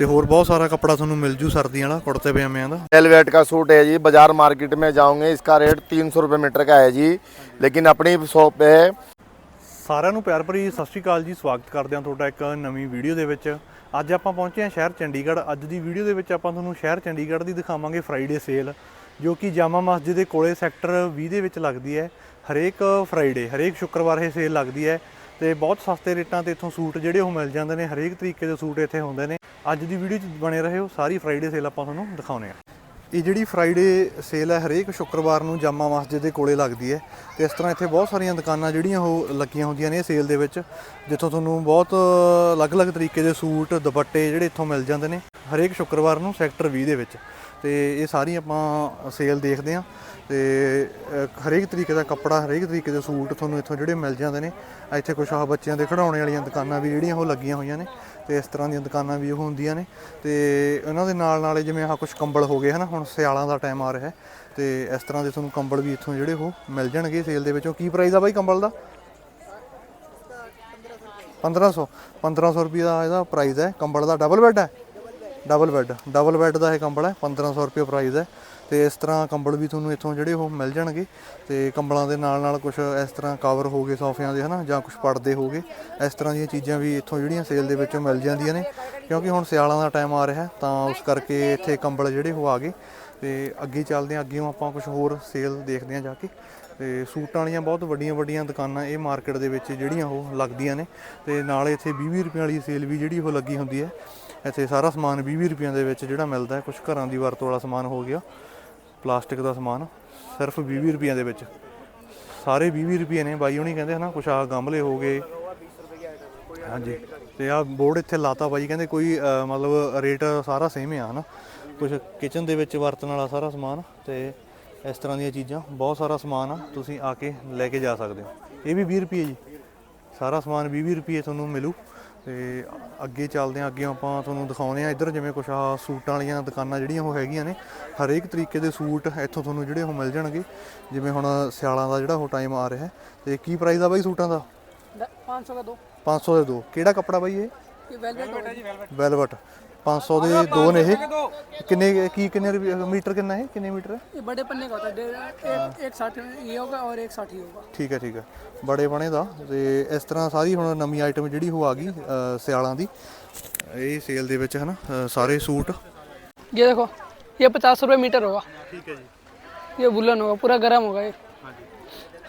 ਤੇ ਹੋਰ ਬਹੁਤ ਸਾਰਾ ਕੱਪੜਾ ਤੁਹਾਨੂੰ ਮਿਲ ਜੂ ਸਰਦੀਆਂ ਵਾਲਾ ਕੁੜਤੇ ਪਜਾਮਿਆਂ ਦਾ वेलवेट का सूट है जी बाजार मार्केट में जाओगे इसका रेट तीन सौ रुपये मीटर का है जी लेकिन अपनी शॉप पे है ਸਾਰਿਆਂ ਨੂੰ ਪਿਆਰ ਭਰੀ ਸਤਿ ਸ਼੍ਰੀ ਅਕਾਲ ਜੀ ਸਵਾਗਤ ਕਰਦੇ ਹਾਂ ਤੁਹਾਡਾ ਇੱਕ ਨਵੀਂ ਵੀਡੀਓ ਦੇ ਵਿੱਚ ਅੱਜ ਆਪਾਂ ਪਹੁੰਚੇ ਹਾਂ ਸ਼ਹਿਰ ਚੰਡੀਗੜ੍ਹ ਅੱਜ ਦੀ ਵੀਡੀਓ ਦੇ ਵਿੱਚ ਆਪਾਂ ਤੁਹਾਨੂੰ ਸ਼ਹਿਰ ਚੰਡੀਗੜ੍ਹ ਦੀ ਦਿਖਾਵਾਂਗੇ ਫਰਾਈਡੇ ਸੇਲ ਜੋ ਕਿ ਜਾਮਾ ਮਸਜਿਦ ਦੇ ਕੋਲੇ ਸੈਕਟਰ 20 ਦੇ ਵਿੱਚ ਲੱਗਦੀ ਹੈ ਹਰੇਕ ਫਰਾਈਡੇ ਹਰੇਕ ਸ਼ੁੱਕਰਵਾਰ ਇਹ ਸੇਲ ਲੱਗਦੀ ਹੈ ਤੇ ਬਹੁਤ ਸਸਤੇ ਰੇਟਾਂ ਤੇ ਇੱਥੋਂ ਸੂਟ ਜਿਹੜੇ ਉਹ ਮਿਲ ਜਾਂਦੇ ਨੇ ਹਰੇਕ ਤਰੀਕੇ ਦੇ ਸੂਟ ਇੱਥੇ ਹੁੰਦੇ ਨੇ ਅੱਜ ਦੀ ਵੀਡੀਓ 'ਚ ਬਣੇ ਰਹੋ ਸਾਰੀ ਫਰਾਈਡੇ ਸੇਲ ਆਪਾਂ ਤੁਹਾਨੂੰ ਦਿਖਾਉਣੇ ਆ ਇਹ ਜਿਹੜੀ ਫਰਾਈਡੇ ਸੇਲ ਹੈ ਹਰੇਕ ਸ਼ੁੱਕਰਵਾਰ ਨੂੰ ਜਾਮਾ ਮਸਜਿਦ ਦੇ ਕੋਲੇ ਲੱਗਦੀ ਹੈ ਤੇ ਇਸ ਤਰ੍ਹਾਂ ਇੱਥੇ ਬਹੁਤ ਸਾਰੀਆਂ ਦੁਕਾਨਾਂ ਜਿਹੜੀਆਂ ਉਹ ਲੱਗੀਆਂ ਹੁੰਦੀਆਂ ਨੇ ਸੇਲ ਦੇ ਵਿੱਚ, ਜਿੱਥੋਂ ਤੁਹਾਨੂੰ ਬਹੁਤ ਅਲੱਗ-ਅਲੱਗ ਤਰੀਕੇ ਦੇ ਸੂਟ, ਦੁਪੱਟੇ ਜਿਹੜੇ ਇੱਥੋਂ ਮਿਲ ਜਾਂਦੇ ਨੇ ਹਰੇਕ ਸ਼ੁੱਕਰਵਾਰ ਨੂੰ ਸੈਕਟਰ 20 ਦੇ ਵਿੱਚ। ਤੇ ਇਹ ਸਾਰੀ ਆਪਾਂ ਸੇਲ ਦੇਖਦੇ ਹਾਂ। ਤੇ ਹਰੇਕ ਤਰੀਕੇ ਦਾ ਕੱਪੜਾ, ਹਰੇਕ ਤਰੀਕੇ ਦੇ ਸੂਟ ਤੁਹਾਨੂੰ ਇੱਥੋਂ ਜਿਹੜੇ ਮਿਲ ਜਾਂਦੇ ਨੇ ਇੱਥੇ ਕੁਝ ਆ ਬੱਚਿਆਂ ਦੇ ਖਿਡੌਣੇ ਵਾਲੀਆਂ ਦੁਕਾਨਾਂ ਵੀ ਜਿਹੜੀਆਂ ਉਹ ਲੱਗੀਆਂ ਹੋਈਆਂ ਨੇ, ਤੇ ਇਸ ਤਰ੍ਹਾਂ ਦੀਆਂ ਦੁਕਾਨਾਂ ਵੀ ਉਹ ਹੁੰਦੀਆਂ ਨੇ, ਤੇ ਇਹਨਾਂ ਦੇ ਨਾਲ ਨਾਲੇ ਜਿਵੇਂ ਆਹ ਕੁਝ ਕੰਬਲ ਹੋ ਗਏ ਹਨਾ, ਹੁਣ ਸਿਆਲਾਂ ਦਾ ਟਾਈਮ ਆ ਰਿਹਾ ਹੈ, ਤੇ ਇਸ ਤਰ੍ਹਾਂ ਦੇ ਤੁਹਾਨੂੰ ਕੰਬਲ ਵੀ ਇੱਥੋਂ ਜਿਹੜੇ ਉਹ ਮਿਲ ਜਾਣਗੇ ਸੇਲ ਦੇ ਵਿੱਚੋਂ ਕੀ ਪ੍ਰਾਈਸ ਆ ਬਾਈ ਕੰਬਲ ਦਾ? 1500 1500 ਰੁਪਏ ਦਾ ਇਹਦਾ ਪ੍ਰਾਈਸ ਹੈ, ਕੰਬਲ ਦਾ ਡਬਲ ਬੈੱਡ ਹੈ? ਡਬਲ ਬੈੱਡ ਡਬਲ ਬੈੱਡ ਦਾ ਇਹ ਕੰਬਲ ਹੈ 1500 ਰੁਪਏ ਪ੍ਰਾਈਸ ਹੈ। ਤੇ ਇਸ ਤਰ੍ਹਾਂ ਕੰਬਲ ਵੀ ਤੁਹਾਨੂੰ ਇੱਥੋਂ ਜਿਹੜੇ ਉਹ ਮਿਲ ਜਾਣਗੇ ਤੇ ਕੰਬਲਾਂ ਦੇ ਨਾਲ ਨਾਲ ਕੁਝ ਇਸ ਤਰ੍ਹਾਂ ਕਵਰ ਹੋ ਗਏ ਸੋਫਿਆਂ ਦੇ, ਹਨਾ, ਜਾਂ ਕੁਝ ਪਰਦੇ ਹੋ ਗਏ। ਇਸ ਤਰ੍ਹਾਂ ਦੀਆਂ ਚੀਜ਼ਾਂ ਵੀ ਇੱਥੋਂ ਜਿਹੜੀਆਂ ਸੇਲ ਦੇ ਵਿੱਚੋਂ ਮਿਲ ਜਾਂਦੀਆਂ ਨੇ। ਕਿਉਂਕਿ ਹੁਣ ਸਿਆਲਾਂ ਦਾ ਟਾਈਮ ਆ ਰਿਹਾ, ਤਾਂ ਉਸ ਕਰਕੇ ਇੱਥੇ ਕੰਬਲ ਜਿਹੜੇ ਉਹ ਆ ਗਏ। ਤੇ ਅੱਗੇ ਚੱਲਦੇ ਹਾਂ ਅੱਗੇੋਂ ਆਪਾਂ ਕੁਝ ਹੋਰ ਸੇਲ ਦੇਖਦੇ ਹਾਂ ਜਾ ਕੇ। ਤੇ ਸੂਟਾਂ ਵਾਲੀਆਂ ਬਹੁਤ ਵੱਡੀਆਂ ਵੱਡੀਆਂ ਦੁਕਾਨਾਂ ਇਹ ਮਾਰਕੀਟ ਦੇ ਵਿੱਚ ਜਿਹੜੀਆਂ ਉਹ ਲੱਗਦੀਆਂ ਨੇ। ਤੇ ਨਾਲ ਇੱਥੇ 20 ਰੁਪਏ ਵਾਲੀ ਸੇਲ ਵੀ ਜਿਹੜੀ ਉਹ ਲੱਗੀ ਹੁੰਦੀ ਹੈ। ਇੱਥੇ ਸਾਰਾ ਸਮਾਨ 20 ਰੁਪਈਆਂ ਦੇ ਵਿੱਚ ਜਿਹੜਾ ਮਿਲਦਾ ਹੈ। ਕੁਝ ਘਰਾਂ ਦੀ ਵਰਤੋਂ ਵਾਲਾ ਸਮਾਨ ਹੋ ਗਿਆ। ਪਲਾਸਟਿਕ ਦਾ ਸਮਾਨ ਸਿਰਫ 20 ਰੁਪਈਆਂ ਦੇ ਵਿੱਚ। ਸਾਰੇ 20 ਰੁਪਏ ਨੇ ਬਾਈ ਹੁਣੀ ਕਹਿੰਦੇ ਹਨਾ ਕੁਛ ਆ ਗਮਲੇ ਹੋ ਗਏ। ਹਾਂਜੀ ਤੇ ਆ ਬੋਰਡ ਇੱਥੇ ਲਾਤਾ ਬਾਈ ਕਹਿੰਦੇ ਕੋਈ ਅ, ਮਤਲਬ ਰੇਟ ਸਾਰਾ ਸੇਮ ਆ ਹਨਾ। ਕੁਛ ਕਿਚਨ ਦੇ ਵਿੱਚ ਵਰਤਣ ਵਾਲਾ ਸਾਰਾ ਸਮਾਨ ਤੇ ਇਸ ਤਰ੍ਹਾਂ ਦੀਆਂ ਚੀਜ਼ਾਂ ਬਹੁਤ ਸਾਰਾ ਸਮਾਨ ਆ ਤੁਸੀਂ ਆ ਕੇ ਲੈ ਕੇ ਜਾ ਸਕਦੇ ਹੋ। ਇਹ ਵੀ 20 ਰੁਪਏ ਜੀ। ਸਾਰਾ ਸਮਾਨ 20 ਰੁਪਏ ਤੁਹਾਨੂੰ ਮਿਲੂ। ਤੇ ਅੱਗੇ ਚੱਲਦੇ ਆਂ ਅੱਗੇ ਆਪਾਂ ਤੁਹਾਨੂੰ ਦਿਖਾਉਂਦੇ ਆਂ ਇੱਧਰ ਜਿਵੇਂ ਕੁਛ ਆ ਸੂਟਾਂ ਵਾਲੀਆਂ ਦੁਕਾਨਾਂ ਜਿਹੜੀਆਂ ਉਹ ਹੈਗੀਆਂ ਨੇ। ਹਰੇਕ ਤਰੀਕੇ ਦੇ ਸੂਟ ਇੱਥੋਂ ਤੁਹਾਨੂੰ ਜਿਹੜੇ ਉਹ ਮਿਲ ਜਾਣਗੇ। ਜਿਵੇਂ ਹੁਣ ਸਿਆਲਾਂ ਦਾ ਜਿਹੜਾ ਉਹ ਟਾਈਮ ਆ ਰਿਹਾ ਤੇ ਕੀ ਪ੍ਰਾਈਸ ਆ ਬਾਈ ਸੂਟਾਂ ਦਾ? 500 ਦਾ ਦੋ। 500 ਦੇ ਦੋ। ਕਿਹੜਾ ਕੱਪੜਾ ਬਾਈ ਇਹ? ਵੈਲਵਟ ਹੈ ਜੀ ਵੈਲਵਟ 500 ਦੇ ਦੋ ਨੇ ਇਹ ਕਿੰਨੇ ਕੀ ਕਿੰਨੇ ਰੁਪਏ- ਮੀਟਰ ਕਿੰਨਾ ਹੈ ਕਿੰਨੇ ਮੀਟਰ ਹੈ ये बड़े पन्ने का होता है डेढ़- एक एक साठ ये होगा और एक साठ ही होगा ਠੀਕ ਹੈ ਠੀਕ ਹੈ ਬੜੇ ਬਣੇ ਦਾ ਤੇ ਇਸ ਤਰ੍ਹਾਂ ਸਾਰੀ ਹੁਣ ਨਵੀਂ ਆਈਟਮ ਜਿਹੜੀ ਉਹ ਆ ਗਈ ਅ, ਸਿਆਲਾਂ ਦੀ ਇਹ ਸੇਲ ਦੇ ਵਿੱਚ ਹਨਾ ਅ, ਸਾਰੇ ਸੂਟ ये देखो ये पचास रुपये मीटर होगा ਠੀਕ ਹੈ ਜੀ ये वुलन होगा पूरा गर्म होगा ये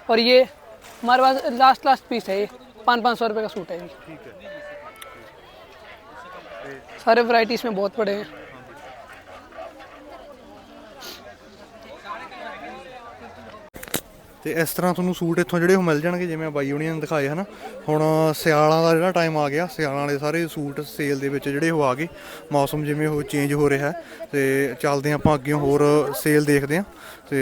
और ये हमारे पास लास्ट लास्ट पीस है ये पाँच पाँच सौ रुपये का सूट है ये ਠੀਕ ਹੈ सारे वैरायटी इसमें बहुत पड़े हैं ਤੇ ਇਸ ਤਰ੍ਹਾਂ ਤੁਹਾਨੂੰ ਸੂਟ ਇੱਥੋਂ ਜਿਹੜੇ ਉਹ ਮਿਲ ਜਾਣਗੇ ਜਿਵੇਂ ਬਾਈ ਹੁਣੀਆਂ ਨੇ ਦਿਖਾਏ ਹਨ? ਹੁਣ ਸਿਆਲਾਂ ਦਾ ਜਿਹੜਾ ਟਾਈਮ ਆ ਗਿਆ ਸਿਆਲਾਂ ਵਾਲੇ ਸਾਰੇ ਸੂਟ ਸੇਲ ਦੇ ਵਿੱਚ ਜਿਹੜੇ ਉਹ ਆ ਗਏ। ਮੌਸਮ ਜਿਵੇਂ ਉਹ ਚੇਂਜ ਹੋ ਰਿਹਾ ਤੇ ਚੱਲਦੇ ਆਪਾਂ ਅੱਗੇ ਹੋਰ ਸੇਲ ਦੇਖਦੇ ਹਾਂ। ਤੇ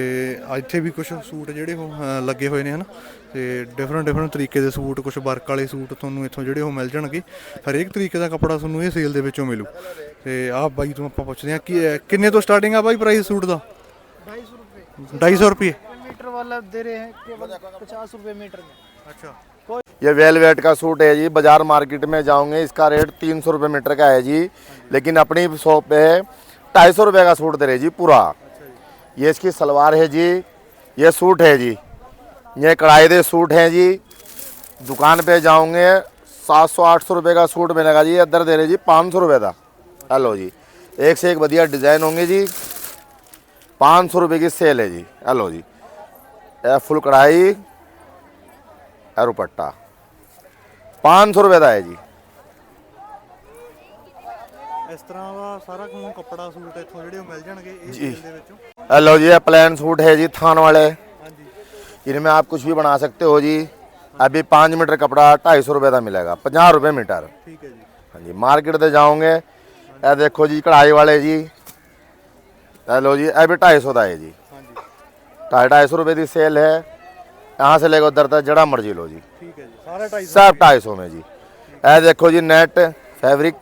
ਇੱਥੇ ਵੀ ਕੁਝ ਸੂਟ ਜਿਹੜੇ ਉਹ ਲੱਗੇ ਹੋਏ ਨੇ ਹਨ? ਤੇ ਡਿਫਰੈਂਟ ਡਿਫਰੈਂਟ ਤਰੀਕੇ ਦੇ ਸੂਟ ਕੁਝ ਵਰਕ ਵਾਲੇ ਸੂਟ ਤੁਹਾਨੂੰ ਇੱਥੋਂ ਜਿਹੜੇ ਉਹ ਮਿਲ ਜਾਣਗੇ। ਹਰੇਕ ਤਰੀਕੇ ਦਾ ਕੱਪੜਾ ਤੁਹਾਨੂੰ ਇਹ ਸੇਲ ਦੇ ਵਿੱਚੋਂ ਮਿਲੂ। ਤੇ ਆਹ ਬਾਈ ਤੋਂ ਆਪਾਂ ਪੁੱਛਦੇ ਹਾਂ ਕਿ ਕਿੰਨੇ ਤੋਂ ਸਟਾਰਟਿੰਗ ਆ ਬਾਈ ਪ੍ਰਾਈਸ ਸੂਟ ਦਾ? 250 ਰੁਪਏ। 250 ਰੁਪਏ। मीटर वाला दे रहे हैं केवल पचास रुपये मीटर में ਅੱਛਾ ये वेलवेट का सूट है जी बाजार मार्केट में जाओगे इसका रेट तीन सौ रुपये मीटर का है जी लेकिन अपनी शॉप पे है ढाई सौ रुपये का सूट दे रहे जी पूरा ये इसकी सलवार है जी ये सूट है जी ये कढ़ाई दे सूट हैं जी दुकान पे जाओगे सात सौ आठ सौ रुपये का सूट मिलेगा जी इधर दे रहे जी पाँच सौ रुपये का हेलो जी एक से एक बढ़िया डिज़ाइन होंगे जी पाँच सौ रुपये की सेल है जी हेलो जी ये फुल कढ़ाई ਇਹ ਦੁਪੱਟਾ 500 ਰੁਪਏ ਦਾ ਹੈ ਜੀ ਇਸ ਤਰ੍ਹਾਂ ਦਾ ਸਾਰਾ ਤੁਹਾਨੂੰ ਕੱਪੜਾ ਸੂਟ ਇੱਥੋਂ ਜਿਹੜੇ ਉਹ ਮਿਲ ਜਾਣਗੇ ਇਸ ਜੀ। ਸੇਲ ਦੇ ਵਿੱਚੋਂ हेलो जी ये प्लान सूट है जी थान वाले ਹਾਂਜੀ इनमें आप कुछ भी बना सकते हो जी अभी पाँच मीटर कपड़ा ढाई सौ रुपये का मिलेगा पचास रुपये मीटर ਠੀਕ ਹੈ ਜੀ हाँ जी मार्केट से जाओगे ये देखो जी कढ़ाई वाले जी हेलो जी ये भी ढाई सौ का है जी ਹਾਂਜੀ ढाई ढाई सौ रुपये की सेल है यहाँ से लेकर उधर तक जड़ा मर्जी लो जी ठीक है जी सारा ढाई सब ढाई सौ में जी ए देखो जी नेट फैब्रिक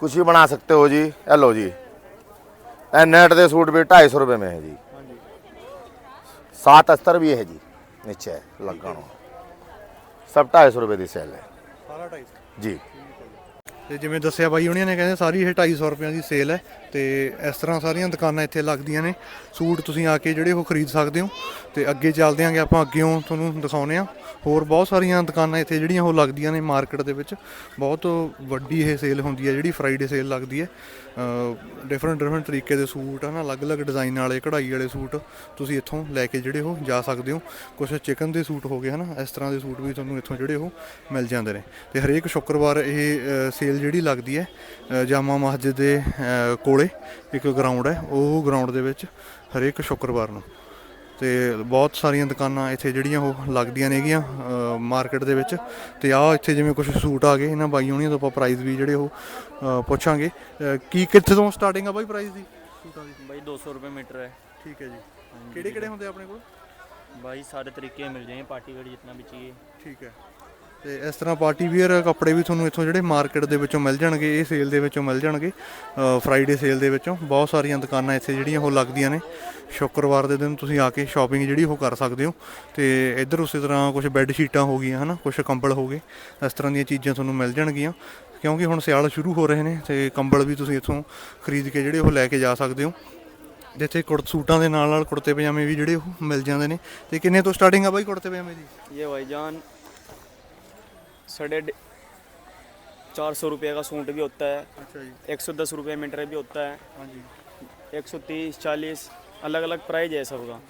कुछ भी बना सकते हो जी ए लो जी ए नेट के सूट भी ढाई सौ रुपये में है जी सात अस्तर भी है जी नीचे लगा सब ढाई सौ रुपये की सेल है जी ਤੇ ਜਿਵੇਂ ਦੱਸਿਆ ਬਾਈ ਉਹਨਾਂ ਨੇ ਕਹਿੰਦੇ ਸਾਰੀ ਇਹ 250 ਰੁਪਈਆਂ ਦੀ ਸੇਲ ਹੈ ਤੇ ਇਸ ਤਰ੍ਹਾਂ ਸਾਰੀਆਂ ਦੁਕਾਨਾਂ ਇੱਥੇ ਲੱਗਦੀਆਂ ਨੇ। ਸੂਟ ਤੁਸੀਂ ਆ ਕੇ ਜਿਹੜੇ ਉਹ ਖਰੀਦ ਸਕਦੇ ਹੋ ਤੇ ਅੱਗੇ ਚੱਲਦੇ ਆਂਗੇ ਆਪਾਂ ਅੱਗੇੋਂ ਤੁਹਾਨੂੰ ਦਿਖਾਉਨੇ ਆ। ਹੋਰ ਬਹੁਤ ਸਾਰੀਆਂ ਦੁਕਾਨਾਂ ਇੱਥੇ ਜਿਹੜੀਆਂ ਉਹ ਲੱਗਦੀਆਂ ਨੇ ਮਾਰਕੀਟ ਦੇ ਵਿੱਚ। ਬਹੁਤ ਵੱਡੀ ਇਹ ਸੇਲ ਹੁੰਦੀ ਹੈ, ਜਿਹੜੀ ਫਰਾਈਡੇ ਸੇਲ ਲੱਗਦੀ ਹੈ। ਡਿਫਰੈਂਟ ਡਿਫਰੈਂਟ ਤਰੀਕੇ ਦੇ ਸੂਟ, ਹਨ, ਅਲੱਗ-ਅਲੱਗ ਡਿਜ਼ਾਈਨ ਵਾਲੇ, ਕਢਾਈ ਵਾਲੇ ਸੂਟ ਤੁਸੀਂ ਇੱਥੋਂ ਲੈ ਕੇ ਜਿਹੜੇ ਉਹ ਜਾ ਸਕਦੇ ਹੋ। ਕੁਝ ਚਿਕਨ ਦੇ ਸੂਟ ਹੋ ਗਏ, ਹਨ, ਇਸ ਤਰ੍ਹਾਂ ਦੇ ਸੂਟ ਵੀ ਤੁਹਾਨੂੰ ਇੱਥੋਂ ਜਿਹੜੇ ਉਹ ਮਿਲ ਜਾਂਦੇ ਨੇ। ਤੇ ਹਰੇਕ ਸ਼ੁੱਕਰਵਾਰ ਇਹ ਸੇਲ ਜਿਹੜੀ ਲੱਗਦੀ ਹੈ ਜਾਮਾ ਮਸਜਿਦ ਦੇ ਕੋਲੇ ਇੱਕ ਗਰਾਊਂਡ ਹੈ, ਉਹ ਗਰਾਊਂਡ ਦੇ ਵਿੱਚ ਹਰੇਕ ਸ਼ੁੱਕਰਵਾਰ ਨੂੰ। ਤੇ ਬਹੁਤ ਸਾਰੀਆਂ ਦੁਕਾਨਾਂ ਇੱਥੇ ਜਿਹੜੀਆਂ ਉਹ ਲੱਗਦੀਆਂ ਨੇਗੀਆਂ ਮਾਰਕੀਟ ਦੇ ਵਿੱਚ। ਤੇ ਆਹ ਇੱਥੇ ਜਿਵੇਂ ਕੁਝ ਸੂਟ ਆ ਗਏ ਇਹਨਾਂ ਬਾਈ ਹੋਣੀਆਂ ਤੋਂ ਆਪਾਂ ਪ੍ਰਾਈਸ ਵੀ ਜਿਹੜੇ ਉਹ ਪੁੱਛਾਂਗੇ। ਕੀ ਕਿੱਥੇ ਤੋਂ ਸਟਾਰਟਿੰਗ ਆ ਬਾਈ ਪ੍ਰਾਈਸ ਦੀ? ਸੂਟਾਂ ਦੀ ਬਾਈ 200 ਰੁਪਏ ਮੀਟਰ ਹੈ। ਠੀਕ ਹੈ ਜੀ। ਕਿਹੜੇ ਕਿਹੜੇ ਹੁੰਦੇ ਆਪਣੇ ਕੋਲ? ਬਾਈ ਸਾਰੇ ਤਰੀਕੇ ਮਿਲ ਜਾਣਗੇ ਪਾਰਟੀ ਵੇਅਰ ਜਿੰਨਾ ਵੀ ਚਾਹੀਏ ਠੀਕ ਹੈ। ਤੇ ਇਸ ਤਰ੍ਹਾਂ ਪਾਰਟੀ ਵੀਅਰ ਕੱਪੜੇ ਵੀ ਤੁਹਾਨੂੰ ਇੱਥੋਂ ਜਿਹੜੇ ਮਾਰਕੀਟ ਦੇ ਵਿੱਚੋਂ ਮਿਲ ਜਾਣਗੇ, ਇਹ ਸੇਲ ਦੇ ਵਿੱਚੋਂ ਮਿਲ ਜਾਣਗੇ ਫਰਾਈਡੇ ਸੇਲ ਦੇ ਵਿੱਚੋਂ। ਬਹੁਤ ਸਾਰੀਆਂ ਦੁਕਾਨਾਂ ਇੱਥੇ ਜਿਹੜੀਆਂ ਉਹ ਲੱਗਦੀਆਂ ਨੇ। ਸ਼ੁੱਕਰਵਾਰ ਦੇ ਦਿਨ ਤੁਸੀਂ ਆ ਕੇ ਸ਼ਾਪਿੰਗ ਜਿਹੜੀ ਉਹ ਕਰ ਸਕਦੇ ਹੋ। ਤੇ ਇੱਧਰ ਉਸੇ ਤਰ੍ਹਾਂ ਕੁਝ ਬੈੱਡ ਸ਼ੀਟਾਂ ਹੋ ਗਈਆਂ, ਹਨਾ? ਕੁਝ ਕੰਬਲ ਹੋ ਗਏ। ਇਸ ਤਰ੍ਹਾਂ ਦੀਆਂ ਚੀਜ਼ਾਂ ਤੁਹਾਨੂੰ ਮਿਲ ਜਾਣਗੀਆਂ। ਕਿਉਂਕਿ ਹੁਣ ਸਿਆਲ ਸ਼ੁਰੂ ਹੋ ਰਹੇ ਨੇ ਤੇ ਕੰਬਲ ਵੀ ਤੁਸੀਂ ਇੱਥੋਂ ਖਰੀਦ ਕੇ ਜਿਹੜੇ ਉਹ ਲੈ ਕੇ ਜਾ ਸਕਦੇ ਹੋ। ਜਿੱਥੇ ਕੁੜਤ ਸੂਟਾਂ ਦੇ ਨਾਲ ਨਾਲ ਕੁੜਤੇ ਪਜਾਮੇ ਵੀ ਜਿਹੜੇ ਉਹ ਮਿਲ ਜਾਂਦੇ ਨੇ। ਤੇ ਕਿੰਨੇ ਤੋਂ ਸਟਾਰਟਿੰਗ ਆ ਬਾਈ ਕੁੜਤੇ ਪਜਾਮੇ ਦੀ? ਇਹ ਭਾਈ ਜਾਨ। साढ़े चार सौ रुपये का सूट भी होता है। अच्छा एक सौ दस रुपये मीटर भी होता है। हाँ एक सौ तीस चालीस अलग अलग प्राइस है सबका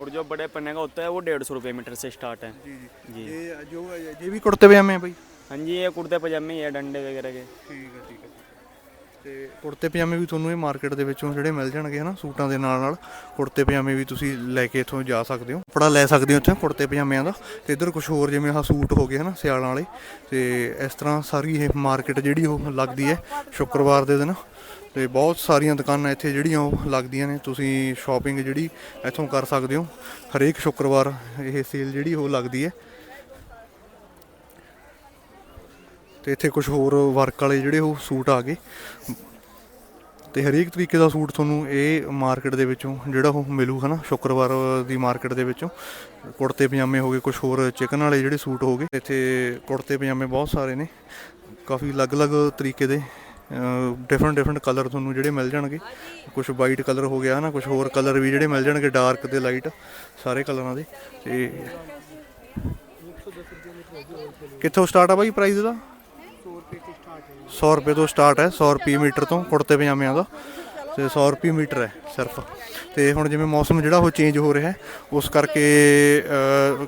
और जो बड़े पन्ने का होता है वो डेढ़ सौ रुपये मीटर से स्टार्ट है। जी जी। ये जो ये भी कुर्ते पजामे हैं भाई? हाँ जी ये कुर्ते पजामे है डंडे वगैरह के। ठीक है। ਤੇ ਕੁੜਤੇ ਪਜਾਮੇ ਵੀ ਤੁਹਾਨੂੰ ਇਹ ਮਾਰਕੀਟ ਦੇ ਵਿੱਚੋਂ ਜਿਹੜੇ ਮਿਲ ਜਾਣਗੇ ਹਨਾ, ਸੂਟਾਂ ਦੇ ਨਾਲ ਨਾਲ ਕੁੜਤੇ ਪਜਾਮੇ ਵੀ ਤੁਸੀਂ ਲੈ ਕੇ ਇੱਥੋਂ ਜਾ ਸਕਦੇ ਹੋ। ਕੱਪੜਾ ਲੈ ਸਕਦੇ ਹੋ ਇੱਥੇ ਕੁੜਤੇ ਪਜਾਮਿਆਂ ਦਾ ਤੇ ਇੱਧਰ ਕੁਝ ਹੋਰ ਜਿਵੇਂ ਆਹ ਸੂਟ ਹੋ ਗਏ ਹਨਾ, ਸਿਆਲਾਂ ਵਾਲੇ ਤੇ ਇਸ ਤਰ੍ਹਾਂ ਸਾਰੀ ਇਹ ਮਾਰਕੀਟ ਜਿਹੜੀ ਉਹ ਲੱਗਦੀ ਹੈ ਸ਼ੁੱਕਰਵਾਰ ਦੇ ਦਿਨ ਤੇ ਬਹੁਤ ਸਾਰੀਆਂ ਦੁਕਾਨਾਂ ਇੱਥੇ ਜਿਹੜੀਆਂ ਉਹ ਲੱਗਦੀਆਂ ਨੇ, ਤੁਸੀਂ ਸ਼ਾਪਿੰਗ ਜਿਹੜੀ ਇੱਥੋਂ ਕਰ ਸਕਦੇ ਹੋ। ਹਰੇਕ ਸ਼ੁੱਕਰਵਾਰ ਇਹ ਸੇਲ ਜਿਹੜੀ ਉਹ ਲੱਗਦੀ ਹੈ। ਤੇ ਇੱਥੇ ਕੁਝ ਹੋਰ ਵਰਕ ਵਾਲੇ ਜਿਹੜੇ ਉਹ ਸੂਟ ਆ ਗਏ। ਤੇ ਹਰੇਕ ਤਰੀਕੇ ਦਾ ਸੂਟ ਤੁਹਾਨੂੰ ਇਹ ਮਾਰਕੀਟ ਦੇ ਵਿੱਚੋਂ ਜਿਹੜਾ ਉਹ ਮਿਲੂ, ਹਨਾ? ਸ਼ੁੱਕਰਵਾਰ ਦੀ ਮਾਰਕੀਟ ਦੇ ਵਿੱਚੋਂ। ਕੁੜਤੇ, ਪਜਾਮੇ ਹੋ ਗਏ ਕੁਝ ਹੋਰ ਚਿਕਨ ਵਾਲੇ ਜਿਹੜੇ ਸੂਟ ਹੋ ਗਏ। ਇੱਥੇ ਕੁੜਤੇ, ਪਜਾਮੇ ਬਹੁਤ ਸਾਰੇ ਨੇ। ਕਾਫੀ ਅਲੱਗ-ਅਲੱਗ ਤਰੀਕੇ ਦੇ ਡਿਫਰੈਂਟ ਡਿਫਰੈਂਟ ਕਲਰ ਤੁਹਾਨੂੰ ਜਿਹੜੇ ਮਿਲ ਜਾਣਗੇ। ਕੁਝ ਵਾਈਟ ਕਲਰ ਹੋ ਗਿਆ ਨਾ ਕੁਝ ਹੋਰ ਕਲਰ ਵੀ ਜਿਹੜੇ ਮਿਲ ਜਾਣਗੇ ਡਾਰਕ ਤੇ ਲਾਈਟ ਸਾਰੇ ਕਲਰਾਂ ਦੇ। ਤੇ ਕਿੱਥੋਂ ਸਟਾਰਟ ਆ ਬਾਈ ਪ੍ਰਾਈਸ ਦਾ? 100 ਰੁਪਏ ਤੋਂ ਸਟਾਰਟ ਹੈ 100 ਰੁਪਏ ਮੀਟਰ ਤੋਂ ਕੁੜਤੇ ਪਜਾਮਿਆਂ ਦਾ ਤੇ 100 ਰੁਪਏ ਮੀਟਰ ਹੈ ਸਿਰਫ। ਤੇ ਹੁਣ ਜਿਵੇਂ ਮੌਸਮ ਜਿਹੜਾ ਉਹ ਚੇਂਜ ਹੋ ਰਿਹਾ ਹੈ, ਉਸ ਕਰਕੇ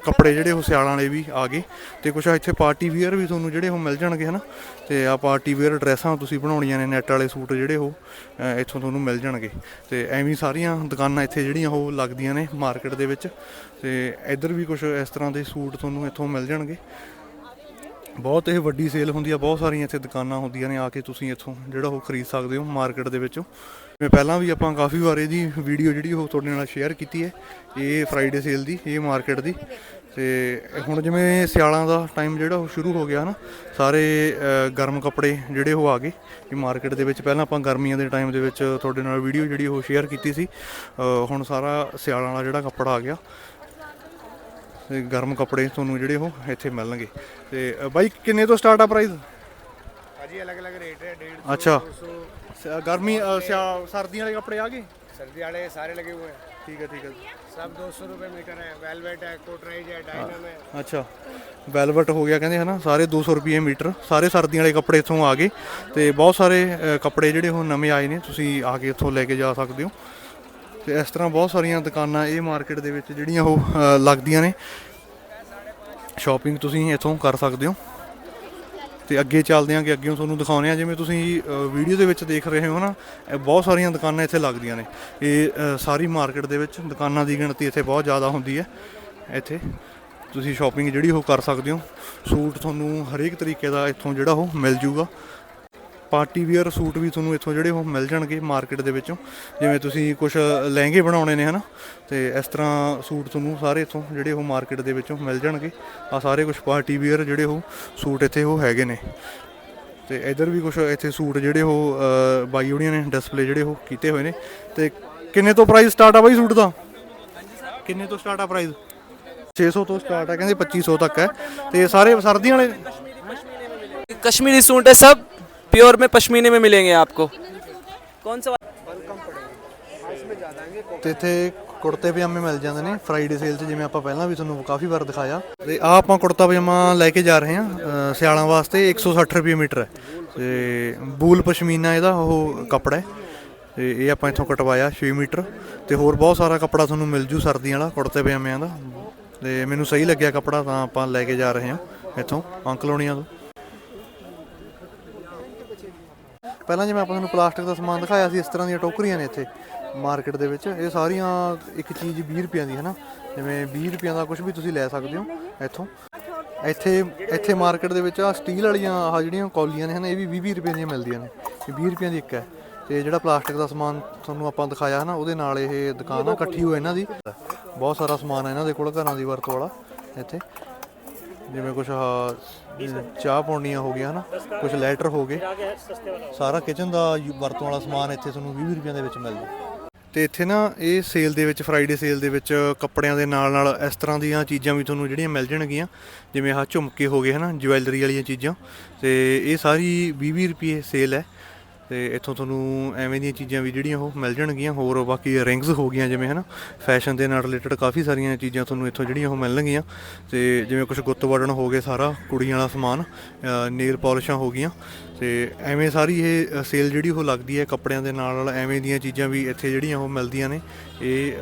ਕੱਪੜੇ ਜਿਹੜੇ ਉਹ ਸਿਆਲਾਂ ਵਾਲੇ ਵੀ ਆ ਗਏ ਤੇ ਕੁਝ ਇੱਥੇ ਪਾਰਟੀ ਵੀਅਰ ਵੀ ਤੁਹਾਨੂੰ ਜਿਹੜੇ ਉਹ ਮਿਲ ਜਾਣਗੇ ਹਨਾ, ਤੇ ਆ ਪਾਰਟੀ ਵੀਅਰ ਡਰੈਸਾਂ ਤੁਸੀਂ ਬਣਾਉਣੀਆਂ ਨੇ ਨੈਟ ਵਾਲੇ ਸੂਟ ਜਿਹੜੇ ਉਹ ਇੱਥੋਂ ਤੁਹਾਨੂੰ ਮਿਲ ਜਾਣਗੇ। ਤੇ ਐਵੇਂ ਸਾਰੀਆਂ ਦੁਕਾਨਾਂ ਇੱਥੇ ਜਿਹੜੀਆਂ ਉਹ ਲੱਗਦੀਆਂ ਨੇ ਮਾਰਕੀਟ ਦੇ ਵਿੱਚ, ਤੇ ਇੱਧਰ ਵੀ ਕੁਝ ਇਸ ਤਰ੍ਹਾਂ ਦੇ ਸੂਟ ਤੁਹਾਨੂੰ ਇੱਥੋਂ ਮਿਲ ਜਾਣਗੇ। ਬਹੁਤ ਇਹ ਵੱਡੀ ਸੇਲ ਹੁੰਦੀ ਆ, ਬਹੁਤ ਸਾਰੀਆਂ ਇੱਥੇ ਦੁਕਾਨਾਂ ਹੁੰਦੀਆਂ ਨੇ ਆ ਕੇ ਤੁਸੀਂ ਇੱਥੋਂ ਜਿਹੜਾ ਉਹ ਖਰੀਦ ਸਕਦੇ ਹੋ ਮਾਰਕੀਟ ਦੇ ਵਿੱਚੋਂ। ਜਿਵੇਂ ਪਹਿਲਾਂ ਵੀ ਆਪਾਂ ਕਾਫੀ ਵਾਰ ਇਹਦੀ ਵੀਡੀਓ ਜਿਹੜੀ ਉਹ ਤੁਹਾਡੇ ਨਾਲ ਸ਼ੇਅਰ ਕੀਤੀ ਹੈ, ਇਹ ਫਰਾਈਡੇ ਸੇਲ ਦੀ, ਇਹ ਮਾਰਕੀਟ ਦੀ। ਤੇ ਹੁਣ ਜਿਵੇਂ ਸਿਆਲਾਂ ਦਾ ਟਾਈਮ ਜਿਹੜਾ ਉਹ ਸ਼ੁਰੂ ਹੋ ਗਿਆ ਨਾ, ਸਾਰੇ ਗਰਮ ਕੱਪੜੇ ਜਿਹੜੇ ਉਹ ਆ ਗਏ। ਇਹ ਮਾਰਕੀਟ ਦੇ ਵਿੱਚ ਪਹਿਲਾਂ ਆਪਾਂ ਗਰਮੀਆਂ ਦੇ ਟਾਈਮ ਦੇ ਵਿੱਚ ਤੁਹਾਡੇ ਨਾਲ ਵੀਡੀਓ ਜਿਹੜੀ ਉਹ ਸ਼ੇਅਰ ਕੀਤੀ ਸੀ। ਹੁਣ ਸਾਰਾ ਸਿਆਲਾਂ ਵਾਲਾ ਜਿਹੜਾ ਕੱਪੜਾ ਆ ਗਿਆ। ਤੇ ਗਰਮ ਕੱਪੜੇ ਤੁਹਾਨੂੰ ਜਿਹੜੇ ਉਹ ਇੱਥੇ ਮਿਲਣਗੇ ਤੇ ਅ, ਬਾਈ ਕਿੰਨੇ ਤੋਂ ਸਟਾਰਟ ਆ ਪ੍ਰਾਈਸ भाजी अलग अलग रेट है डेढ़ ਅੱਛਾ सौ ਸ- ਗਰਮੀ ਅ, ਸਿਆ- ਸਰਦੀਆਂ ਵਾਲੇ ਕੱਪੜੇ ਆ ਗਏ सर्दी वाले सारे लगे हुए हैं ਠੀਕ ਹੈ ਠੀਕ ਹੈ सब दो सौ रुपये मीटर है वेलवेट है कोटराइज है डायनम है ਅੱਛਾ ਵੈਲਵਟ ਹੋ ਗਿਆ ਕਹਿੰਦੇ ਹਨਾ ਸਾਰੇ 200 ਰੁਪਏ ਮੀਟਰ ਸਾਰੇ ਸਰਦੀਆਂ ਵਾਲੇ ਕੱਪੜੇ ਇੱਥੋਂ ਆ ਗਏ ਤੇ ਬਹੁਤ ਸਾਰੇ ਅ, ਕੱਪੜੇ ਜਿਹੜੇ ਉਹ ਨਵੇਂ ਆਏ ਨੇ ਤੁਸੀਂ ਆ ਕੇ ਇੱਥੋਂ ਲੈ ਕੇ ਜਾ ਸਕਦੇ ਹੋ ਤੇ ਇਸ ਤਰ੍ਹਾਂ ਬਹੁਤ ਸਾਰੀਆਂ ਦੁਕਾਨਾਂ ਇਹ ਮਾਰਕੀਟ ਦੇ ਵਿੱਚ ਜਿਹੜੀਆਂ ਉਹ ਲੱਗਦੀਆਂ ਨੇ। ਸ਼ਾਪਿੰਗ ਤੁਸੀਂ ਇੱਥੋਂ ਕਰ ਸਕਦੇ ਹੋ। ਤੇ ਅੱਗੇ ਚੱਲਦੇ ਹਾਂ ਕਿ ਅੱਗੇ ਤੁਹਾਨੂੰ ਦਿਖਾਉਂਦੇ ਆ ਜਿਵੇਂ ਤੁਸੀਂ ਵੀਡੀਓ ਦੇ ਵਿੱਚ ਦੇਖ ਰਹੇ ਹੋ ਨਾ, ਇਹ ਬਹੁਤ ਸਾਰੀਆਂ ਦੁਕਾਨਾਂ ਇੱਥੇ ਲੱਗਦੀਆਂ ਨੇ। ਇਹ ਸਾਰੀ ਮਾਰਕੀਟ ਦੇ ਵਿੱਚ ਦੁਕਾਨਾਂ ਦੀ ਗਿਣਤੀ ਇੱਥੇ ਬਹੁਤ ਜ਼ਿਆਦਾ ਹੁੰਦੀ ਹੈ। ਇੱਥੇ ਤੁਸੀਂ ਸ਼ਾਪਿੰਗ ਜਿਹੜੀ ਉਹ ਕਰ ਸਕਦੇ ਹੋ। ਸੂਟ ਤੁਹਾਨੂੰ ਹਰੇਕ ਤਰੀਕੇ ਦਾ ਇੱਥੋਂ ਜਿਹੜਾ ਉਹ ਮਿਲ ਜੂਗਾ। ਪਾਰਟੀ ਵੀਅਰ ਸੂਟ ਵੀ ਤੁਹਾਨੂੰ ਇੱਥੋਂ ਜਿਹੜੇ ਉਹ ਮਿਲ ਜਾਣਗੇ ਮਾਰਕੀਟ ਦੇ ਵਿੱਚੋਂ। ਜਿਵੇਂ ਤੁਸੀਂ ਕੁਝ ਲਹਿੰਗੇ ਬਣਾਉਣੇ ਨੇ, ਹਨਾ? ਤੇ ਇਸ ਤਰ੍ਹਾਂ ਸੂਟ ਤੁਹਾਨੂੰ ਸਾਰੇ ਇੱਥੋਂ ਜਿਹੜੇ ਉਹ ਮਾਰਕੀਟ ਦੇ ਵਿੱਚੋਂ ਮਿਲ ਜਾਣਗੇ। ਆ ਸਾਰੇ ਕੁਝ ਪਾਰਟੀ ਵੀਅਰ ਜਿਹੜੇ ਉਹ ਸੂਟ ਇੱਥੇ ਉਹ ਹੈਗੇ ਨੇ। ਤੇ ਇਧਰ ਵੀ ਕੁਝ ਇੱਥੇ ਸੂਟ ਜਿਹੜੇ ਉਹ ਬਾਈ ਉਹੜੀਆਂ ਨੇ ਡਿਸਪਲੇ ਜਿਹੜੇ ਉਹ ਕੀਤੇ ਹੋਏ ਨੇ। ਤੇ ਕਿੰਨੇ ਤੋਂ ਪ੍ਰਾਈਸ ਸਟਾਰਟ ਆ ਬਾਈ ਸੂਟ ਦਾ? ਕਿੰਨੇ ਤੋਂ ਸਟਾਰਟ ਆ ਪ੍ਰਾਈਸ 600 ਤੋਂ ਸਟਾਰਟ ਆ, ਕਹਿੰਦੇ 2500 ਤੱਕ ਹੈ। ਤੇ ਸਾਰੇ ਸਰਦੀਆਂ ਵਾਲੇ ਕਸ਼ਮੀਰੀ ਸੂਟ ਹੈ ਸਭ। प्योर में पश्मीने में मिलेंगे आपको कौन सा ਤੇ ਇੱਥੇ ਕੁੜਤੇ ਪਜਾਮੇ ਮਿਲ ਜਾਂਦੇ ਨੇ ਫਰਾਈਡੇ ਸੇਲ 'ਚ ਜਿਵੇਂ ਆਪਾਂ ਪਹਿਲਾਂ ਵੀ ਤੁਹਾਨੂੰ ਕਾਫੀ ਵਾਰ ਦਿਖਾਇਆ ਤੇ ਆ ਆਪਾਂ ਕੁੜਤਾ ਪਜਾਮਾ ਲੈ ਕੇ ਜਾ ਰਹੇ ਹਾਂ ਅ, ਸਿਆਲਾਂ ਵਾਸਤੇ 160 ਰੁਪਏ ਮੀਟਰ ਹੈ ਤੇ ਬੂਲ ਪਸ਼ਮੀਨਾ ਇਹਦਾ ਉਹ ਕੱਪੜਾ ਹੈ ਤੇ ਇਹ ਆਪਾਂ ਇੱਥੋਂ ਕਟਵਾਇਆ 6 ਮੀਟਰ ਤੇ ਹੋਰ ਬਹੁਤ ਸਾਰਾ ਕੱਪੜਾ ਤੁਹਾਨੂੰ ਮਿਲ ਜੂ ਸਰਦੀਆਂ ਵਾਲਾ ਕੁੜਤੇ ਪਜਾਮਿਆਂ ਦਾ ਤੇ ਮੈਨੂੰ ਸਹੀ ਲੱਗਿਆ ਕੱਪੜਾ ਤਾਂ ਆਪਾਂ ਲੈ ਕੇ ਜਾ ਰਹੇ ਹਾਂ ਇੱਥੋਂ ਅੰਕਲੋਣੀਆਂ ਤੋਂ ਪਹਿਲਾਂ ਜਿਵੇਂ ਆਪਾਂ ਤੁਹਾਨੂੰ ਪਲਾਸਟਿਕ ਦਾ ਸਮਾਨ ਦਿਖਾਇਆ ਸੀ, ਇਸ ਤਰ੍ਹਾਂ ਦੀਆਂ ਟੋਕਰੀਆਂ ਨੇ ਇੱਥੇ ਮਾਰਕੀਟ ਦੇ ਵਿੱਚ। ਇਹ ਸਾਰੀਆਂ ਇੱਕ ਚੀਜ਼ 20 ਰੁਪਈਆਂ ਦੀ ਹੈ ਨਾ ਜਿਵੇਂ 20 ਰੁਪਈਆਂ ਦਾ ਕੁਝ ਵੀ ਤੁਸੀਂ ਲੈ ਸਕਦੇ ਹੋ ਇੱਥੋਂ। ਇੱਥੇ ਇੱਥੇ ਮਾਰਕੀਟ ਦੇ ਵਿੱਚ ਆ ਸਟੀਲ ਵਾਲੀਆਂ ਆਹ ਜਿਹੜੀਆਂ ਕੌਲੀਆਂ ਨੇ, ਹਨ, ਇਹ ਵੀ 20 ਰੁਪਏ ਦੀਆਂ ਮਿਲਦੀਆਂ ਨੇ। ਇਹ 20 ਰੁਪਈਆਂ ਦੀ ਇੱਕ ਹੈ। ਤੇ ਜਿਹੜਾ ਪਲਾਸਟਿਕ ਦਾ ਸਮਾਨ ਤੁਹਾਨੂੰ ਆਪਾਂ ਦਿਖਾਇਆ ਹੈ ਨਾ ਉਹਦੇ ਨਾਲ ਇਹ ਦੁਕਾਨ ਆ ਇਕੱਠੀ ਹੋਈ ਇਹਨਾਂ ਦੀ। ਬਹੁਤ ਸਾਰਾ ਸਮਾਨ ਹੈ ਇਹਨਾਂ ਦੇ ਕੋਲ, ਘਰਾਂ ਦੀ ਵਰਤੋਂ ਵਾਲਾ, ਇੱਥੇ। ਜਿਵੇਂ ਕੁਝ ਚਾਹ ਪਾਉਣੀਆਂ ਹੋ ਗਈਆਂ, ਹਨਾ? ਕੁਝ ਲੈਟਰ ਹੋ ਗਏ। ਸਾਰਾ ਕਿਚਨ ਦਾ ਯੂ- ਵਰਤੋਂ ਵਾਲਾ ਸਮਾਨ ਇੱਥੇ ਤੁਹਾਨੂੰ 20 ਰੁਪਈਆਂ ਦੇ ਵਿੱਚ ਮਿਲ ਜੂ ਤੇ ਇੱਥੇ ਨਾ ਇਹ ਸੇਲ ਦੇ ਵਿੱਚ ਫਰਾਈਡੇ ਸੇਲ ਦੇ ਵਿੱਚ ਕੱਪੜਿਆਂ ਦੇ ਨਾਲ ਨਾਲ ਇਸ ਤਰ੍ਹਾਂ ਦੀਆਂ ਚੀਜ਼ਾਂ ਵੀ ਤੁਹਾਨੂੰ ਜਿਹੜੀਆਂ ਮਿਲ ਜਾਣਗੀਆਂ। ਜਿਵੇਂ ਆਹ ਝੁਮਕੇ ਹੋ ਗਏ, ਹਨਾ, ਜਵੈਲਰੀ ਵਾਲੀਆਂ ਚੀਜ਼ਾਂ। ਤੇ ਇਹ ਸਾਰੀ 20 ਰੁਪਏ ਸੇਲ ਹੈ। ਤੇ ਇੱਥੋਂ ਤੁਹਾਨੂੰ ਐਵੇਂ ਦੀਆਂ ਚੀਜ਼ਾਂ ਵੀ ਜਿਹੜੀਆਂ ਉਹ ਮਿਲ ਜਾਣਗੀਆਂ, ਹੋਰ ਬਾਕੀ ਰਿੰਗਸ ਹੋ ਗਈਆਂ ਜਿਵੇਂ ਹਨਾ ਫੈਸ਼ਨ ਦੇ ਨਾਲ ਰਿਲੇਟਡ ਕਾਫੀ ਸਾਰੀਆਂ ਚੀਜ਼ਾਂ ਤੁਹਾਨੂੰ ਇੱਥੋਂ ਜਿਹੜੀਆਂ ਉਹ ਮਿਲਣਗੀਆਂ। ਤੇ ਜਿਵੇਂ ਕੁਝ ਗੁੱਤ ਵੜਨ ਹੋ ਗਏ ਸਾਰਾ, ਕੁੜੀਆਂ ਵਾਲਾ ਸਮਾਨ ਨੇਲ ਪਾਲਿਸ਼ਾਂ ਹੋ ਗਈਆਂ। ਤੇ ਐਵੇਂ ਸਾਰੀ ਇਹ ਸੇਲ ਜਿਹੜੀ ਉਹ ਲੱਗਦੀ ਹੈ ਕੱਪੜਿਆਂ ਦੇ ਨਾਲ ਨਾਲ ਐਵੇਂ ਦੀਆਂ ਚੀਜ਼ਾਂ ਵੀ ਇੱਥੇ ਜਿਹੜੀਆਂ ਉਹ ਮਿਲਦੀਆਂ ਨੇ। ਇਹ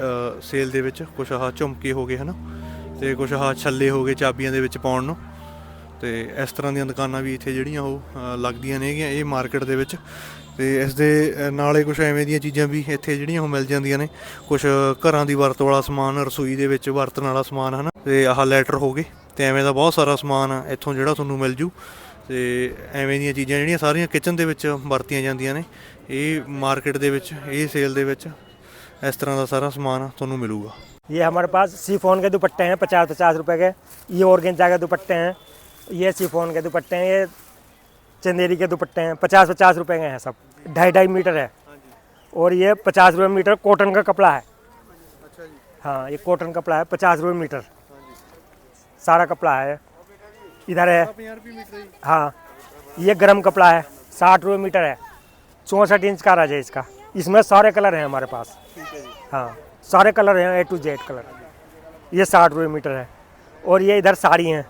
ਸੇਲ ਦੇ ਵਿੱਚ ਕੁਝ ਆਹ ਝੁਮਕੇ ਹੋ ਗਏ ਹਨਾ, ਤੇ ਕੁਝ ਆਹ ਛੱਲੇ ਹੋ ਗਏ ਚਾਬੀਆਂ ਦੇ ਵਿੱਚ ਪਾਉਣ ਨੂੰ। ਤੇ ਇਸ ਤਰ੍ਹਾਂ ਦੀਆਂ ਦੁਕਾਨਾਂ ਵੀ ਇੱਥੇ ਜਿਹੜੀਆਂ ਉਹ ਅ, ਲੱਗਦੀਆਂ ਨੇਗੀਆਂ ਇਹ ਮਾਰਕੀਟ ਦੇ ਵਿੱਚ ਤੇ ਇਸ ਦੇ ਅ, ਨਾਲੇ ਕੁਝ ਐਵੇਂ ਦੀਆਂ ਚੀਜ਼ਾਂ ਵੀ ਇੱਥੇ ਜਿਹੜੀਆਂ ਉਹ ਮਿਲ ਜਾਂਦੀਆਂ ਨੇ ਕੁਝ ਘਰਾਂ ਦੀ ਵਰਤੋਂ ਵਾਲਾ ਸਮਾਨ ਰਸੋਈ ਦੇ ਵਿੱਚ ਵਰਤਣ ਵਾਲਾ ਸਮਾਨ ਹਨਾ ਤੇ ਆਹ ਲੈਟਰ ਹੋ ਗਏ ਤੇ ਐਵੇਂ ਦਾ ਬਹੁਤ ਸਾਰਾ ਸਮਾਨ ਆ ਇੱਥੋਂ ਜਿਹੜਾ ਤੁਹਾਨੂੰ ਮਿਲ ਜੂ ਤੇ ਐਵੇਂ ਦੀਆਂ ਚੀਜ਼ਾਂ ਜਿਹੜੀਆਂ ਸਾਰੀਆਂ ਕਿਚਨ ਦੇ ਵਿੱਚ ਵਰਤੀਆਂ ਜਾਂਦੀਆਂ ਨੇ ਇਹ ਮਾਰਕੀਟ ਦੇ ਵਿੱਚ ਇਹ ਸੇਲ ਦੇ ਵਿੱਚ ਇਸ ਤਰ੍ਹਾਂ ਦਾ ਸਾਰਾ ਸਮਾਨ ਤੁਹਾਨੂੰ ਮਿਲੂਗਾ ये हमारे पास सीफोन के दुपट्टे हैं पचास पचास रुपए के ये ऑर्गेंजा के दुपट्टे हैं ये सीफोन के दुपट्टे हैं ये चंदेरी के दुपट्टे हैं। पचास पचास रुपए के हैं सब। ढाई ढाई मीटर है। और ये पचास रुपये मीटर कॉटन का कपड़ा है। हाँ ये कॉटन कपड़ा है पचास रुपये मीटर। सारा कपड़ा है। इधर है। हाँ? ये गर्म कपड़ा है। साठ रुपये मीटर है। चौंसठ इंच का राज है इसका। इसमें सारे कलर हैं हमारे पास। हाँ सारे कलर हैं ए टू जेड कलर। ये साठ रुपये मीटर है। और ये इधर साड़ी हैं।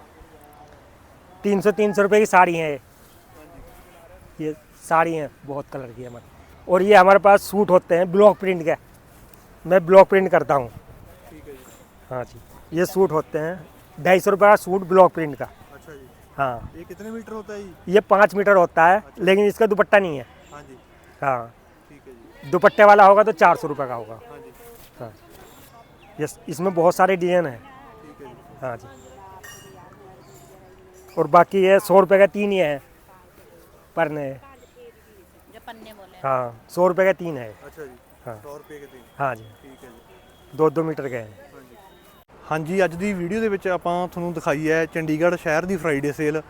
तीन सौ तीन सौ रुपये की साड़ी है ये। साड़ी है बहुत कलर की है हमारे। और ये हमारे पास सूट होते हैं ब्लॉक प्रिंट के। मैं ब्लॉक प्रिंट करता हूँ। हाँ जी ये सूट होते हैं ढाई सौ रुपये का सूट ब्लॉक प्रिंट का। अच्छा जी। हाँ। ये कितने मीटर होता है ये? पाँच मीटर होता है अच्छा। लेकिन इसका दुपट्टा नहीं है। हाँ जी। हाँ। दुपट्टे वाला होगा तो चार सौ रुपये का होगा। हाँ जी। हाँ। इसमें बहुत सारे डिज़ाइन हैं। हाँ जी। और बाकी ये सौ रुपये का तीन ही है परने हाँ सौ रुपये का तीन है ਅੱਛਾ ਜੀ हाँ 100 ਰੁਪਏ ਕੇ ਦਿਨ हाँ जी ਠੀਕ ਹੈ ਜੀ दो दो मीटर के हैं ਹਾਂਜੀ ਅੱਜ ਦੀ ਵੀਡੀਓ ਦੇ ਵਿੱਚ ਆਪਾਂ ਤੁਹਾਨੂੰ ਦਿਖਾਈ ਹੈ ਚੰਡੀਗੜ੍ਹ ਸ਼ਹਿਰ ਦੀ ਫਰਾਈਡੇ ਸੇਲ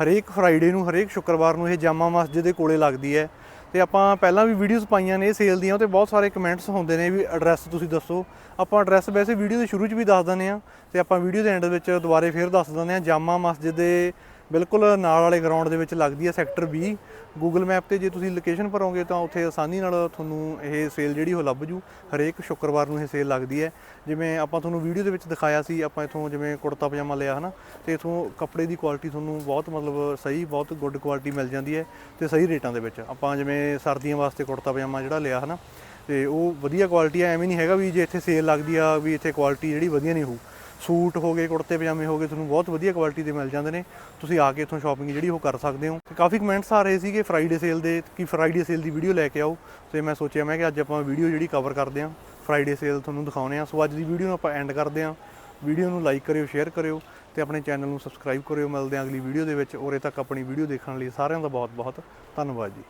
ਹਰੇਕ ਫਰਾਈਡੇ ਨੂੰ ਹਰੇਕ ਸ਼ੁੱਕਰਵਾਰ ਨੂੰ ਇਹ ਜਾਮਾ ਮਸਜਿਦ ਦੇ ਕੋਲੇ ਲੱਗਦੀ ਹੈ ਤੇ ਆਪਾਂ ਪਹਿਲਾਂ ਵੀ ਵੀਡੀਓਜ਼ ਪਾਈਆਂ ਨੇ ਸੇਲ ਦੀਆਂ, ਤੇ ਬਹੁਤ ਸਾਰੇ ਕਮੈਂਟਸ ਹੁੰਦੇ ਨੇ ਵੀ ਐਡਰੈਸ ਤੁਸੀਂ ਦੱਸੋ। ਆਪਾਂ ਐਡਰੈਸ ਵੈਸੇ ਵੀਡੀਓ ਦੇ ਸ਼ੁਰੂ 'ਚ ਵੀ ਦੱਸ ਦਿੰਦੇ ਆ ਤੇ ਆਪਾਂ ਵੀਡੀਓ ਦੇ ਐਂਡ ਵਿੱਚ ਦੁਬਾਰੇ ਫੇਰ ਦੱਸ ਦਿੰਦੇ ਆ ਜਾਮਾ ਮਸਜਿਦ ਦੇ ਬਿਲਕੁਲ ਨਾਲ ਵਾਲੇ ਗਰਾਊਂਡ ਦੇ ਵਿੱਚ ਲੱਗਦੀ ਹੈ ਸੈਕਟਰ 20 ਗੂਗਲ ਮੈਪ ਤੇ ਜੇ ਤੁਸੀਂ ਲੋਕੇਸ਼ਨ ਭਰੋਗੇ ਤਾਂ ਉੱਥੇ ਆਸਾਨੀ ਨਾਲ ਤੁਹਾਨੂੰ ਇਹ ਸੇਲ ਜਿਹੜੀ ਉਹ ਲੱਭ ਜੂ। ਹਰੇਕ ਸ਼ੁੱਕਰਵਾਰ ਨੂੰ ਇਹ ਸੇਲ ਲੱਗਦੀ ਹੈ। ਜਿਵੇਂ ਆਪਾਂ ਤੁਹਾਨੂੰ ਵੀਡੀਓ ਦੇ ਵਿੱਚ ਦਿਖਾਇਆ ਸੀ, ਆਪਾਂ ਇਥੋਂ ਜਿਵੇਂ ਕੁੜਤਾ ਪਜਾਮਾ ਲਿਆ, ਹਨਾ? ਤੇ ਇਥੋਂ ਕੱਪੜੇ ਦੀ ਕੁਆਲਿਟੀ ਤੁਹਾਨੂੰ ਬਹੁਤ ਮਤਲਬ ਸਹੀ, ਬਹੁਤ ਗੁੱਡ ਕੁਆਲਿਟੀ ਮਿਲ ਜਾਂਦੀ ਹੈ ਤੇ ਸਹੀ ਰੇਟਾਂ ਦੇ ਵਿੱਚ। ਆਪਾਂ ਜਿਵੇਂ ਸਰਦੀਆਂ ਵਾਸਤੇ ਕੁੜਤਾ ਪਜਾਮਾ ਜਿਹੜਾ ਲਿਆ, ਹਨਾ? ਤੇ ਉਹ ਵਧੀਆ ਕੁਆਲਿਟੀ ਆ, ਐਵੇਂ ਨਹੀਂ ਹੈਗਾ ਵੀ ਜੇ ਇੱਥੇ ਸੇਲ ਲੱਗਦੀ ਆ, ਵੀ ਇੱਥੇ ਕੁਆਲਿਟੀ ਜਿਹੜੀ ਵਧੀਆ ਨਹੀਂ ਹੋਊ। ਸੂਟ ਹੋ ਗਏ, ਕੁੜਤੇ, ਪਜਾਮੇ ਹੋ ਗਏ, ਤੁਹਾਨੂੰ ਬਹੁਤ ਵਧੀਆ ਕੁਆਲਿਟੀ ਦੇ ਮਿਲ ਜਾਂਦੇ ਨੇ। ਤੁਸੀਂ ਆ ਕੇ ਇੱਥੋਂ ਸ਼ਾਪਿੰਗ ਜਿਹੜੀ ਉਹ ਕਰ ਸਕਦੇ ਹੋ। ਤੇ ਕਾਫੀ ਕਮੈਂਟਸ ਆ ਰਹੇ ਸੀਗੇ ਫਰਾਈਡੇ ਸੇਲ ਦੇ, ਕਿ ਫਰਾਈਡੇ ਸੇਲ ਦੀ ਵੀਡੀਓ ਲੈ ਕੇ ਆਓ। ਤੇ ਮੈਂ ਸੋਚਿਆ, ਮੈਂ ਕਿ ਅੱਜ ਆਪਾਂ ਵੀਡੀਓ ਜਿਹੜੀ ਕਵਰ ਕਰਦੇ ਹਾਂ ਫਰਾਈਡੇ ਸੇਲ ਤੁਹਾਨੂੰ ਦਿਖਾਉਣੇ ਆ। ਸੋ ਅੱਜ ਦੀ ਵੀਡੀਓ ਨੂੰ ਆਪਾਂ ਐਂਡ ਕਰਦੇ ਹਾਂ। ਵੀਡੀਓ ਨੂੰ ਲਾਈਕ ਕਰਿਓ ਸ਼ੇਅਰ ਕਰਿਓ ਤੇ ਆਪਣੇ ਚੈਨਲ ਨੂੰ ਸਬਸਕ੍ਰਾਈਬ ਕਰਿਓ। ਮਿਲਦੇ ਹਾਂ ਅਗਲੀ ਵੀਡੀਓ ਦੇ ਵਿੱਚ। ਉਰੇ ਤੱਕ ਆਪਣੀ ਵੀਡੀਓ ਦੇਖਣ ਲਈ ਸਾਰਿਆਂ ਦਾ ਬਹੁਤ ਬਹੁਤ ਧੰਨਵਾਦ ਜੀ।